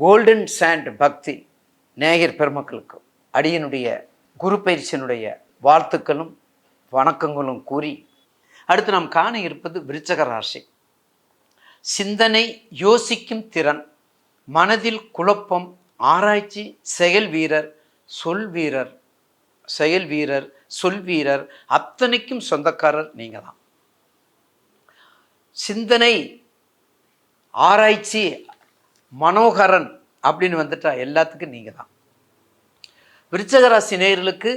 Golden sand பக்தி நேயர் பெருமக்களுக்கு அடியனுடைய குரு பயிற்சியினுடைய வாழ்த்துக்களும் வணக்கங்களும் கூறி அடுத்து நாம் காண இருப்பது விருச்சக ராசி. சிந்தனை யோசிக்கும் திறன் மனதில் குழப்பம் ஆராய்ச்சி செயல் வீரர் சொல் வீரர் செயல் வீரர் சொல் வீரர் அத்தனைக்கும் சொந்தக்காரர் நீங்கள் தான் சிந்தனை ஆராய்ச்சி மனோகரன் அப்படின்னு வந்துட்டா எல்லாத்துக்கும் நீங்கள் தான். விருச்சகராசி நேயர்களுக்கு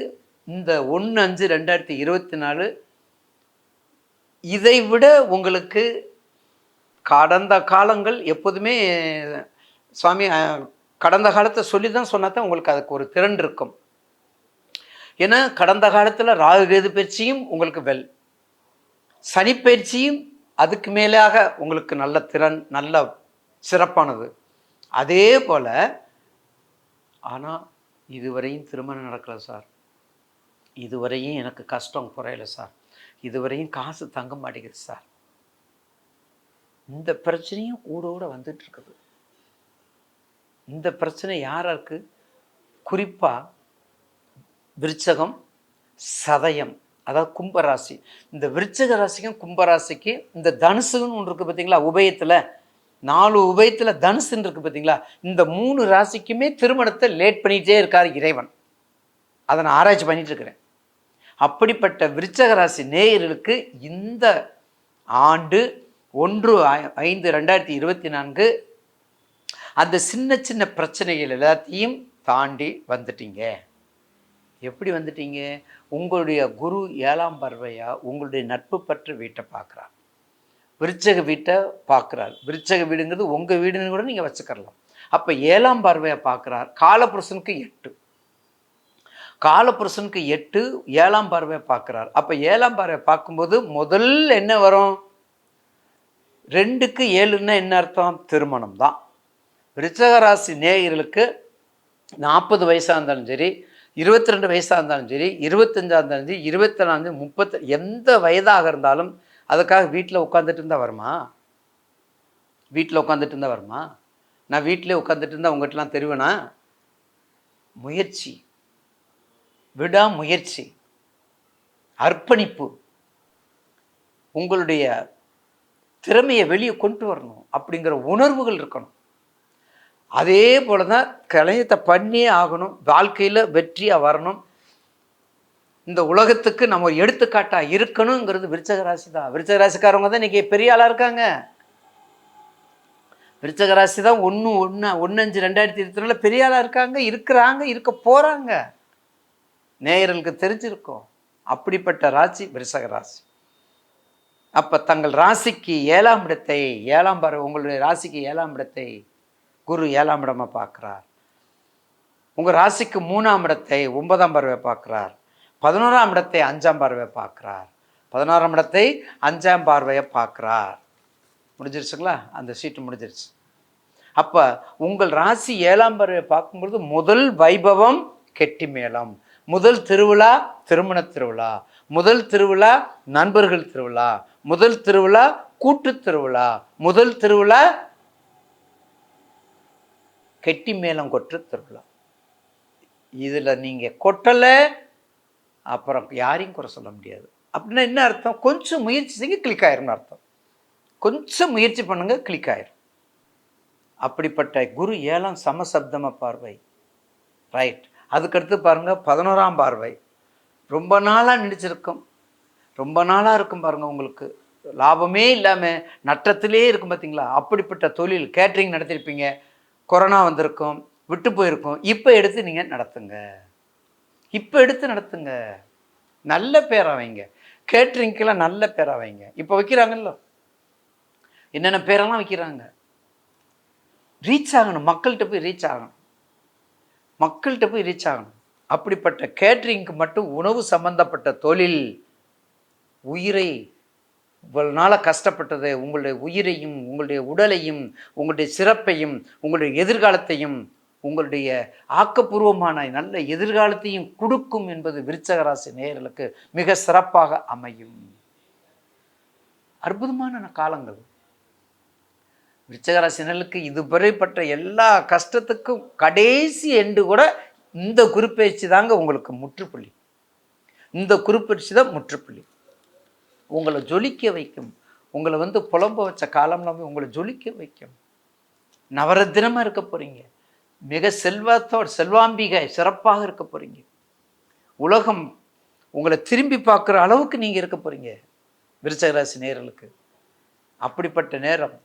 இந்த ஒன்று அஞ்சு ரெண்டாயிரத்தி இருபத்தி நாலு இதை விட உங்களுக்கு கடந்த காலங்கள் எப்போதுமே சுவாமி கடந்த காலத்தை சொல்லி தான் சொன்னா தான் உங்களுக்கு அதுக்கு ஒரு திறன் இருக்கும். ஏன்னா கடந்த காலத்தில் ராகுகேது பயிற்சியும் உங்களுக்கு வெல். சனி பயிற்சியும் அதுக்கு மேலாக உங்களுக்கு நல்ல திறன் நல்ல சிறப்பானது. அதே போல் ஆனால் இதுவரையும் திருமணம் நடக்கல சார். இதுவரையும் எனக்கு கஷ்டம் குறையல சார். இதுவரையும் காசு தங்க மாட்டேங்குது சார். இந்த பிரச்சனையும் கூட கூட வந்துட்டு இருக்குது. இந்த பிரச்சனை யாராருக்கு குறிப்பாக விருச்சகம் சதயம் அதாவது கும்பராசி. இந்த விருச்சக ராசிக்கும் கும்பராசிக்கு இந்த தனுசுன்னு ஒன்று இருக்குது பார்த்தீங்களா உபயத்தில் நாலு உபயத்தில் தனுசுன்னு இருக்குது பார்த்தீங்களா இந்த மூணு ராசிக்குமே திருமணத்தை லேட் பண்ணிகிட்டே இருக்கார் இறைவன். அதை நான் ஆராய்ச்சி பண்ணிகிட்டு இருக்கிறேன். அப்படிப்பட்ட விருச்சக ராசி நேயர்களுக்கு இந்த ஆண்டு ஒன்று ஐ- ஐந்து ரெண்டாயிரத்தி இருபத்தி நான்கு அந்த சின்ன சின்ன பிரச்சனைகள் எல்லாத்தையும் தாண்டி வந்துட்டீங்க. எப்படி வந்துட்டீங்க? உங்களுடைய குரு ஏழாம் பறவையாக உங்களுடைய நட்பு பற்று வீட்டை பார்க்குறான் விருச்சக வீட்டை பார்க்குறார். விருச்சக வீடுங்கிறது உங்கள் வீடுன்னு கூட நீங்கள் வச்சுக்கலாம் அப்போ ஏழாம் பார்வையை பார்க்குறார். காலபுருஷனுக்கு எட்டு. காலபுருஷனுக்கு எட்டு ஏழாம் பார்வையை பார்க்குறார். அப்போ ஏழாம் பார்வையை பார்க்கும்போது முதல் என்ன வரும்? ரெண்டுக்கு ஏழுன்னா என்ன அர்த்தம்? திருமணம் தான். விருச்சக நேயர்களுக்கு நாற்பது வயசாக இருந்தாலும் சரி இருபத்தி ரெண்டு வயசாக இருந்தாலும் சரி இருபத்தஞ்சா இருந்தாலும் சரி நாலு முப்பத்தி எந்த வயதாக இருந்தாலும் அதுக்காக வீட்டில் உட்காந்துட்டு இருந்தால் வருமா? வீட்டில் உட்காந்துட்டு இருந்தால் வருமா? நான் வீட்டிலே உட்காந்துட்டு இருந்தால் உங்கள்கிட்டலாம் தெரிவேனா முயற்சி. விடாமுயற்சி. அர்ப்பணிப்பு. உங்களுடைய திறமையை வெளியே கொண்டு வரணும் அப்படிங்கிற உணர்வுகள் இருக்கணும். அதே போல தான் கலையத்தை பண்ணியே ஆகணும். வாழ்க்கையில் வெற்றியாக வரணும். இந்த உலகத்துக்கு நம்ம ஒரு எடுத்துக்காட்டாக இருக்கணுங்கிறது விருச்சக ராசி தான். விருச்சக ராசிக்காரவங்க தான் இன்றைக்கி பெரிய ஆளாக இருக்காங்க. விருச்சக ராசி தான் ஒன்று ஒன்று ஒன்று அஞ்சு ரெண்டாயிரத்தி இருபத்தி ரெண்டில் பெரிய ஆளாக இருக்காங்க இருக்கிறாங்க இருக்க போகிறாங்க நேயர்களுக்கு தெரிஞ்சிருக்கோம். அப்படிப்பட்ட ராசி விருச்சக ராசி அப்போ தங்கள் ராசிக்கு ஏழாம் இடத்தை ஏழாம் பார்வை உங்களுடைய ராசிக்கு ஏழாம் இடத்தை குரு ஏழாம் இடமாக பார்க்குறார். உங்கள் ராசிக்கு மூணாம் இடத்தை ஒன்பதாம் பார்வை பார்க்குறார். பதினோராம் இடத்தை அஞ்சாம் பார்வையை பார்க்குறார். பதினோராம் இடத்தை அஞ்சாம் பார்வையை பார்க்குறார். முடிஞ்சிருச்சுங்களா? அந்த சீட்டு முடிஞ்சிருச்சு. அப்போ உங்கள் ராசி ஏழாம் பார்வையை பார்க்கும்பொழுது முதல் வைபவம் கெட்டி மேளம். முதல் திருவிழா திருமண திருவிழா. முதல் திருவிழா நண்பர்கள் திருவிழா. முதல் திருவிழா கூட்டு திருவிழா. முதல் திருவிழா கெட்டி மேளம் கொற்று திருவிழா. இதில் நீங்கள் கொட்டலை அப்புறம் யாரையும் குறை சொல்ல முடியாது. அப்படின்னா என்ன அர்த்தம்? கொஞ்சம் முயற்சி செய்ய கிளிக் ஆயிரும்னு அர்த்தம். கொஞ்சம் முயற்சி பண்ணுங்க கிளிக் ஆயிரும். அப்படிப்பட்ட குரு ஏழாம் சமசப்தம பார்வை. ரைட் அதுக்கடுத்து பாருங்கள் பதினோராம் பார்வை. ரொம்ப நாளாக நினைச்சிருக்கும். ரொம்ப நாளாக இருக்கும் பாருங்கள் உங்களுக்கு. லாபமே இல்லாமல் நட்டத்திலே இருக்கும் பார்த்தீங்களா அப்படிப்பட்ட தொழில் கேட்ரிங் நடத்திருப்பீங்க. கொரோனா வந்திருக்கும் விட்டு போயிருக்கும். இப்போ எடுத்து நீங்கள் நடத்துங்க. இப்போ எடுத்து நடத்துங்க. நல்ல பேரை வைங்க கேட்ரிங்க்கெல்லாம் நல்ல பேராக வைங்க இப்போ வைக்கிறாங்கல்ல. என்னென்ன பேரெல்லாம் வைக்கிறாங்க? ரீச் ஆகணும். மக்கள்கிட்ட போய் ரீச் ஆகணும். மக்கள்கிட்ட போய் ரீச் ஆகணும். அப்படிப்பட்ட கேட்ரிங்க்கு மட்டும் உணவு சம்பந்தப்பட்ட தொழில் உயிரை இவ்வளவு நாளாக கஷ்டப்பட்டது. உங்களுடைய உயிரையும் உங்களுடைய உடலையும் உங்களுடைய சிறப்பையும் உங்களுடைய எதிர்காலத்தையும் உங்களுடைய ஆக்கப்பூர்வமான நல்ல எதிர்காலத்தையும் கொடுக்கும் என்பது விருச்சகராசி நேயர்களுக்கு மிக சிறப்பாக அமையும். அற்புதமான காலங்கள். விருச்சகராசினர்களுக்கு இதுவரைப்பட்ட எல்லா கஷ்டத்துக்கும் கடைசி எண்டு கூட இந்த குறிப்பெயர்ச்சி தாங்க உங்களுக்கு முற்றுப்புள்ளி. இந்த குறிப்பெயர்ச்சி தான் முற்றுப்புள்ளி. உங்களை ஜொலிக்க வைக்கும். உங்களை வந்து புலம்ப வச்ச காலம்லாம் உங்களை ஜொலிக்க வைக்கும். நவரத்தினமாக இருக்க போகிறீங்க மிக செல்வத்தோடு செல்வாம்பிகை சிறப்பாக இருக்க போகிறீங்க உலகம் உங்களை திரும்பி பார்க்குற அளவுக்கு நீங்கள் இருக்க போகிறீங்க விருச்சகராசி நேர்களுக்கு. அப்படிப்பட்ட நேரம்.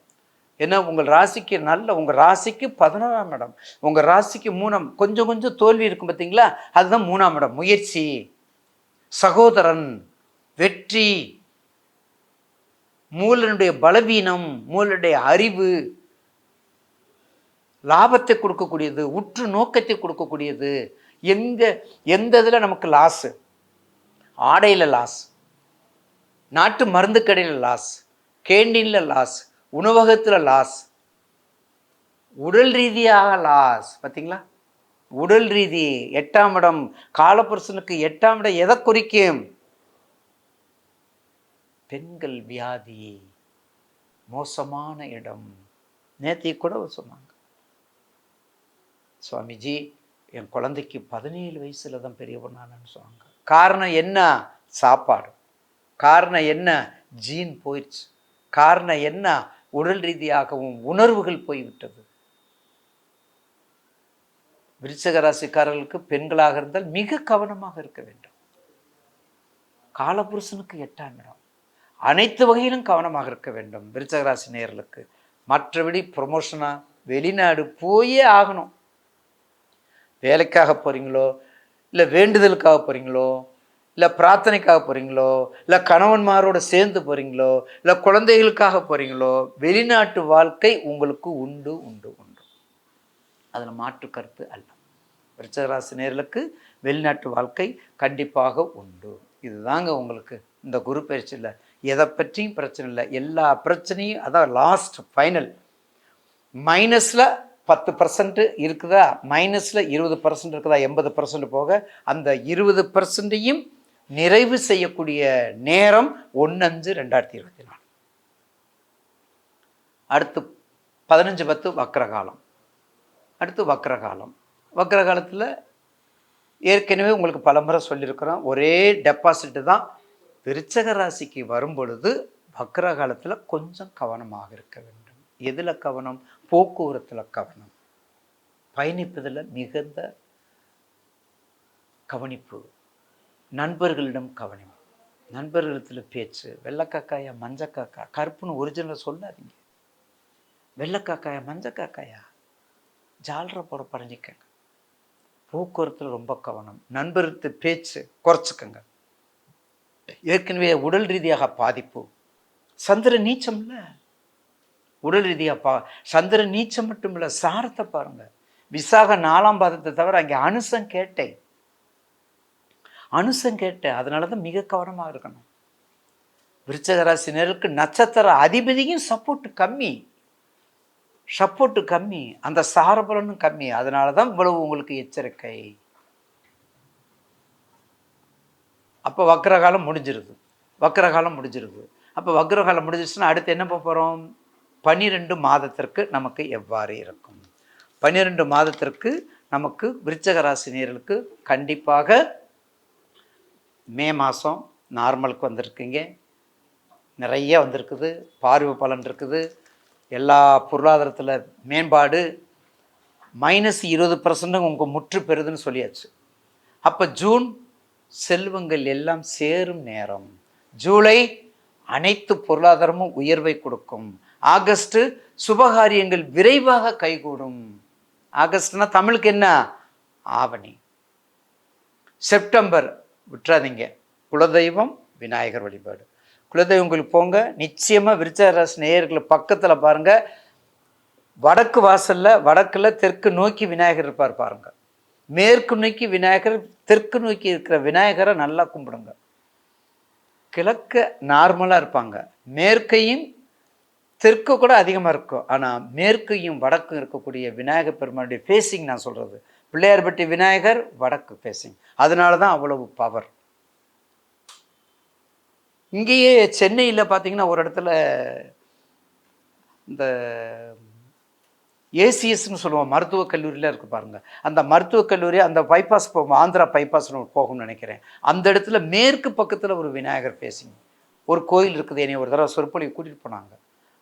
ஏன்னா உங்கள் ராசிக்கு நல்ல உங்கள் ராசிக்கு பதினோராம் இடம். உங்கள் ராசிக்கு மூணாம் கொஞ்சம் கொஞ்சம் தோல்வி இருக்கும் பார்த்தீங்களா அதுதான் மூணாம் இடம். முயற்சி சகோதரன் வெற்றி மூலனுடைய பலவீனம் மூலனுடைய அறிவு லாபத்தை கொடுக்கக்கூடியது உற்று நோக்கத்தை கொடுக்கக்கூடியது. எந்த எந்த இதில் நமக்கு லாஸு ஆடையில் லாஸ் நாட்டு மருந்து கடையில் லாஸ் கேண்டீனில் லாஸ் உணவகத்தில் லாஸ் உடல் ரீதியாக லாஸ் பார்த்தீங்களா உடல் ரீதி. எட்டாம் இடம். காலப்புருஷனுக்கு எட்டாம் இடம் எதை குறிக்கும்? பெண்கள் வியாதி. மோசமான இடம். நேத்தி கூட சொன்னாங்க. சுவாமிஜி என் குழந்தைக்கு பதினேழு வயசில் தான் பெரியவனானு சொன்னாங்க. காரணம் என்ன? சாப்பாடு. காரணம் என்ன? ஜீன் போயிடுச்சு காரணம் என்ன? உடல் ரீதியாகவும் உணர்வுகள் போய்விட்டது. விருச்சக ராசிக்காரர்களுக்கு பெண்களாக இருந்தால் மிக கவனமாக இருக்க வேண்டும். காலபுருஷனுக்கு எட்டாம் இடம். அனைத்து வகையிலும் கவனமாக இருக்க வேண்டும் விருச்சக ராசி மற்றபடி ப்ரொமோஷனாக வெளிநாடு போயே ஆகணும். வேலைக்காக போகிறீங்களோ இல்லை வேண்டுதலுக்காக போகிறீங்களோ இல்லை பிரார்த்தனைக்காக போகிறீங்களோ இல்லை கணவன்மாரோட சேர்ந்து போகிறீங்களோ இல்லை குழந்தைகளுக்காக போகிறீங்களோ வெளிநாட்டு வாழ்க்கை உங்களுக்கு உண்டு உண்டு உண்டு. அதில் மாற்று கருத்து அல்ல. விருச்சகராசி நேர்களுக்கு வெளிநாட்டு வாழ்க்கை கண்டிப்பாக உண்டு. இதுதாங்க உங்களுக்கு இந்த குரு பயிற்சியில். எதை பற்றியும் பிரச்சனை இல்லை. எல்லா பிரச்சனையும் அதான் லாஸ்ட் ஃபைனல் மைனஸில் பத்து பர்சன்ட் இருக்குதா? மைனஸில் இருபது பர்சன்ட் இருக்குதா? எண்பது பர்சன்ட் போக அந்த இருபது பர்சன்ட்டையும் நிறைவு செய்யக்கூடிய நேரம் ஒன்று அஞ்சு ரெண்டாயிரத்தி இருபத்தி நாலு. அடுத்து பதினஞ்சு பத்து வக்ரகாலம். அடுத்து வக்ரகாலம். வக்ரகாலத்தில் ஏற்கனவே உங்களுக்கு பலமுறை சொல்லியிருக்கிறோம். ஒரே டெபாசிட்டு தான் விருச்சக ராசிக்கு வரும் பொழுது வக்ரகாலத்தில் கொஞ்சம் கவனமாக இருக்க வேண்டும். எதில் கவனம்? போக்குவரத்தில் கவனம். பயணிப்பதில் மிகுந்த கவனிப்பு. நண்பர்களிடம் கவனம். நண்பர்களிடத்தில் பேச்சு. வெள்ளைக்காக்காயா மஞ்சக்காக்கா? கருப்புன்னு ஒரிஜினலாக சொல்லாதீங்க. வெள்ளக்காக்காயா மஞ்சக்காக்காயா? ஜாலரை போட பழஞ்சிக்கங்க போக்குவரத்தில் ரொம்ப கவனம். நண்பருக்கு பேச்சு குறைச்சிக்கங்க. ஏற்கனவே உடல் ரீதியாக பாதிப்பு. சந்திர நீச்சம்ல? உடல் ரீதியாக பா சந்திரன் நீச்சம் மட்டும் இல்லை சாரத்தை பாருங்க. விசாக நாலாம் பாதத்தை தவிர அங்கே அனுசம் கேட்டேன். அனுசம் கேட்டேன். அதனால தான் மிக கவனமாக இருக்கணும். விருச்சகராசினருக்கு நட்சத்திர அதிபதியும் சப்போர்ட் கம்மி. சப்போர்ட்டு கம்மி. அந்த சாரபலனும் கம்மி. அதனால தான் இவ்வளவு உங்களுக்கு எச்சரிக்கை. அப்போ வக்ரகாலம் முடிஞ்சிருது. வக்ரகாலம் முடிஞ்சிருது. அப்போ வக்ரகாலம் முடிஞ்சிருச்சுன்னா அடுத்து என்ன போகிறோம் பன்னிரெண்டு மாதத்திற்கு நமக்கு எவ்வாறு இருக்கும்? பன்னிரெண்டு மாதத்திற்கு நமக்கு விருச்சக ராசினியர்களுக்கு கண்டிப்பாக மே மாதம் நார்மலுக்கு வந்திருக்கீங்க. நிறைய வந்திருக்குது. பார்வை பலன் இருக்குது. எல்லா பொருளாதாரத்தில் மேம்பாடு. மைனஸ் இருபது பர்சன்ட் உங்கள் முற்று பெறுதுன்னு சொல்லியாச்சு. அப்போ ஜூன் செல்வங்கள் எல்லாம் சேரும் நேரம். ஜூலை அனைத்து பொருளாதாரமும் உயர்வை கொடுக்கும். ஆகஸ்ட் சுபகாரியங்கள் விரைவாக கைகூடும். ஆகஸ்ட்னா தமிழுக்கு என்ன? ஆவணி. செப்டம்பர் விட்டுறாதீங்க. குலதெய்வம் விநாயகர் வழிபாடு. குலதெய்வங்களுக்கு போங்க. நிச்சயமாக விருச்சராசி நேயர்களை பக்கத்தில் பாருங்கள் வடக்கு வாசலில் வடக்கில் தெற்கு நோக்கி விநாயகர் இருப்பார் பாருங்கள் மேற்கு நோக்கி விநாயகர் தெற்கு நோக்கி இருக்கிற விநாயகரை நல்லா கும்பிடுங்க. கிழக்க நார்மலாக இருப்பாங்க. மேற்கையும் தெற்கு கூட அதிகமாக இருக்கும். ஆனால் மேற்கையும் வடக்கும் இருக்கக்கூடிய விநாயகர் பெருமானுடைய ஃபேஸிங் நான் சொல்கிறது பிள்ளையார்பட்டி விநாயகர் வடக்கு ஃபேஸிங் அதனால தான் அவ்வளவு பவர் இங்கேயே சென்னையில் பார்த்தீங்கன்னா ஒரு இடத்துல இந்த ஏசிஎஸ்ன்னு சொல்லுவோம் மருத்துவக் கல்லூரியில் இருக்குது பாருங்கள் அந்த மருத்துவக் கல்லூரி அந்த பைபாஸ் போகும் ஆந்திரா பைபாஸ் போகும்னு நினைக்கிறேன். அந்த இடத்துல மேற்கு பக்கத்தில் ஒரு விநாயகர் பேசிங்க ஒரு கோயில் இருக்குது என்னை ஒரு தடவை சொற்பொழிவு கூட்டிகிட்டு போனாங்க.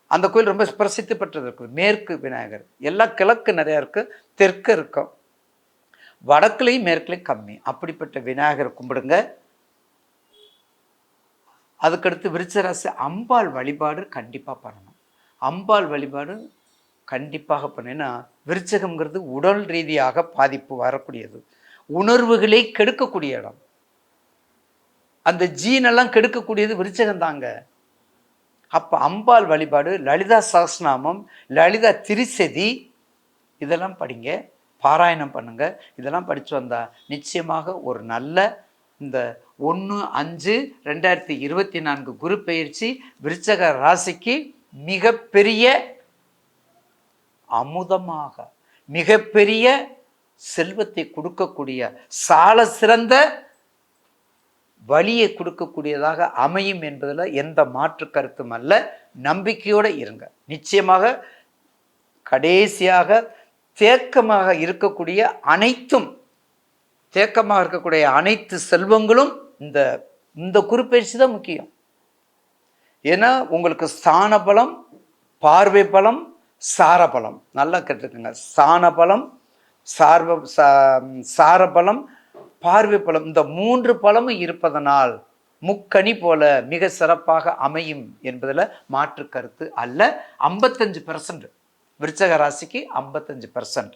அந்த கோயில் ரொம்ப பிரசித்தி பெற்றது இருக்குது. மேற்கு விநாயகர். எல்லாம் கிழக்கு நிறையா இருக்குது தெற்கு இருக்கும் வடக்குலையும் மேற்குலையும் கம்மி. அப்படிப்பட்ட விநாயகர் கும்பிடுங்க. அதுக்கடுத்து விருச்சராசி அம்பாள் வழிபாடு கண்டிப்பாக பண்ணணும். அம்பாள் வழிபாடு கண்டிப்பாக பண்ணினா. விருச்சகம்ங்கிறது உடல் ரீதியாக பாதிப்பு வரக்கூடியது. உணர்வுகளை கெடுக்கக்கூடிய இடம். அந்த ஜீனெல்லாம் கெடுக்கக்கூடியது விருச்சகம் தாங்க. அப்போ அம்பாள் வழிபாடு லலிதா சகஸ்நாமம் லலிதா திரிசதி இதெல்லாம் படிங்க பாராயணம் பண்ணுங்க. இதெல்லாம் படித்து வந்தா நிச்சயமாக ஒரு நல்ல இந்த ஒன்று அஞ்சு ரெண்டாயிரத்தி இருபத்தி நான்கு குரு பயிற்சி விருச்சக ராசிக்கு மிகப்பெரிய அமுதமாக மிகப்பெரிய செல்வத்தை கொடுக்கக்கூடிய சால சிறந்த வழியை கொடுக்கக்கூடியதாக அமையும் என்பதில் எந்த மாற்று கருத்தும் அல்ல. நம்பிக்கையோடு இருங்க. நிச்சயமாக கடைசியாக தேக்கமாக இருக்கக்கூடிய அனைத்தும் தேக்கமாக இருக்கக்கூடிய அனைத்து செல்வங்களும் இந்த இந்த குறிப்பயிற்சி தான் முக்கியம். ஏன்னா உங்களுக்கு ஸ்தான பலம் பார்வை பலம் சாரபலம். நல்லா கேட்டுருக்குங்க சாணபலம் சார்ப சாரபலம் பார்வை பலம் இந்த மூன்று பலமும் இருப்பதனால் முக்கணி போல மிக சிறப்பாக அமையும் என்பதில் மாற்று கருத்து அல்ல. ஐம்பத்தஞ்சு பெர்சன்ட் விருச்சக ராசிக்கு ஐம்பத்தஞ்சு பெர்சன்ட்